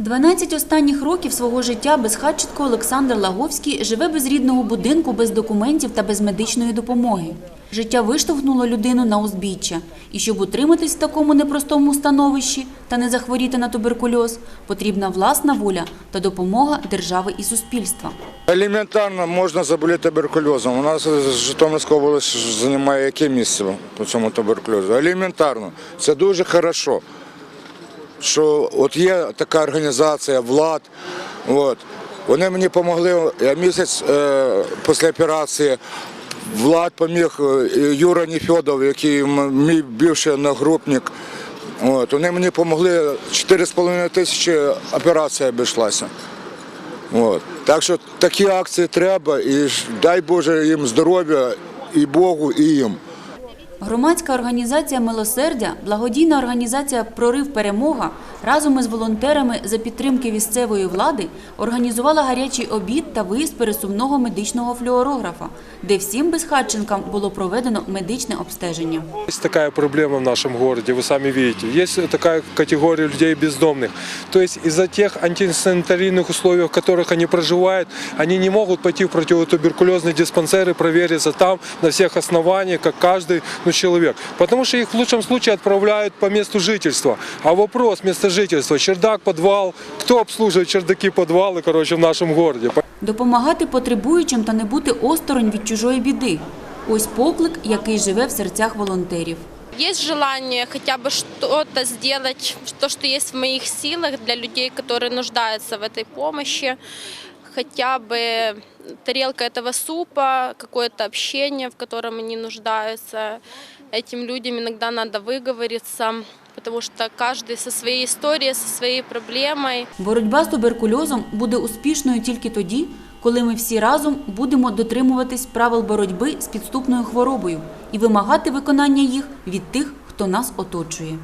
12 останніх років свого життя безхатченко Олександр Лаговський живе без рідного будинку, без документів та без медичної допомоги. Життя виштовхнуло людину на узбіччя. І щоб утриматись в такому непростому становищі та не захворіти на туберкульоз, потрібна власна воля та допомога держави і суспільства. Елементарно можна заболіти туберкульозом. У нас Житомирська область займає яке місце по цьому туберкульозу? Елементарно. Це дуже хорошо, що от є така організація, влад. От. Вони мені допомогли. Я місяць е, після операції влад поміг е, Юра Ніфьодов, який мій бивший одногрупник. От. Вони мені допомогли 4,5 тисячі операція обійшлася. От. Так що такі акції треба і дай Боже їм здоров'я і Богу, і їм. Громадська організація Милосердя, благодійна організація Прорив Перемога разом із волонтерами за підтримки місцевої влади організувала гарячий обід та виїзд пересувного медичного флюорографа, де всім безхатченкам було проведено медичне обстеження. Есть такая проблема в нашем городе, вы сами видите. Есть такая категория людей бездомных. То есть из-за тех антисанитарийных условий, в которых они проживают, они не могут пойти в противотуберкулезный диспансер и провериться там на всех основаниях, как каждый ну, человек. Потому что их в лучшем случае отправляют по месту жительства. А вопрос места жительства, чердак, подвал, кто обслуживает чердаки, подвалы, короче, в нашем городе. Допомагати потребуючим та не бути осторонь від чужої біди. Ось поклик, який живе в серцях волонтерів. Есть желание хотя бы что-то сделать, то, что есть в моих силах для людей, которые нуждаются в этой помощи. Хотя бы тарелка этого супа, какое-то общение, в котором они нуждаются. Этим людям иногда надо выговориться, потому что каждый со своей историей, со своей проблемой. Боротьба з туберкульозом буде успішною тільки тоді, коли ми всі разом будемо дотримуватись правил боротьби з підступною хворобою і вимагати виконання їх від тих, хто нас оточує.